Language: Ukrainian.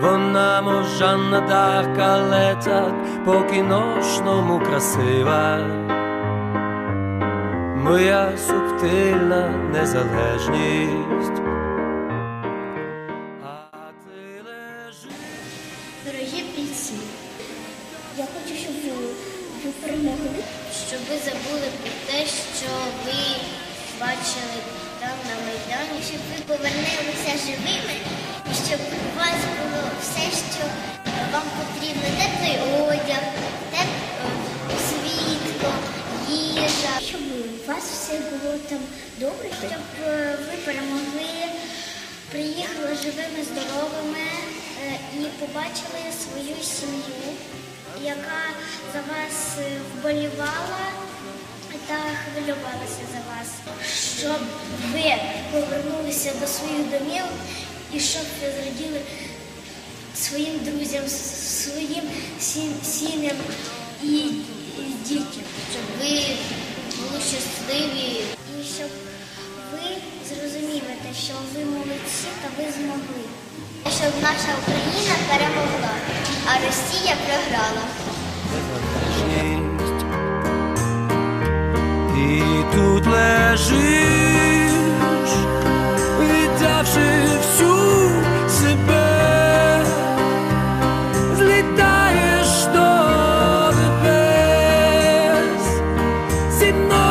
вона можна дарка, але так по кіношному красива. Моя субтильна незалежність. А ти лежиш. Дорогі бійці, я хочу, щоб ви, ви перемогли, щоб ви забули про те, що ви бачили там на Майдані, щоб ви повернулися живими, і щоб вас було все, що вам потрібно, теплий одяг, теп... е, світло, їжа, щоб у вас все було там добре, щоб е, ви перемогли, приїхали живими, здоровими е, і побачили свою сім'ю, яка за вас вболівала та хвилювалася за вас, щоб ви повернулися до своїх домів і щоб ви зраділи своїм друзям, своїм сім'ям і, дітям, щоб ви були щасливі і щоб ви зрозуміли, що ви молодці та ви змогли. Щоб наша Україна перемогла, а Росія програла. Тут лежиш, didn't know